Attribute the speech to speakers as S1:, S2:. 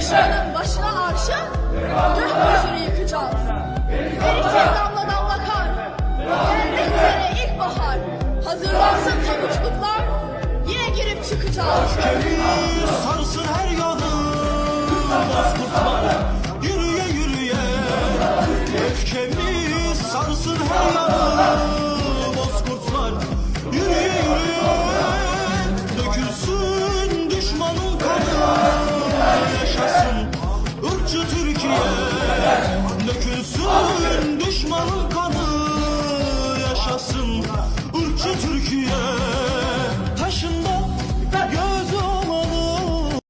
S1: Düşmanın başına arşı, dört başını yıkacağız. Erikse damla damla kar, geldik sene ilkbahar. Hazırlansın tabuçluklar, yine girip çıkacağız.
S2: Evi sarsın. Öfkemi sarsın her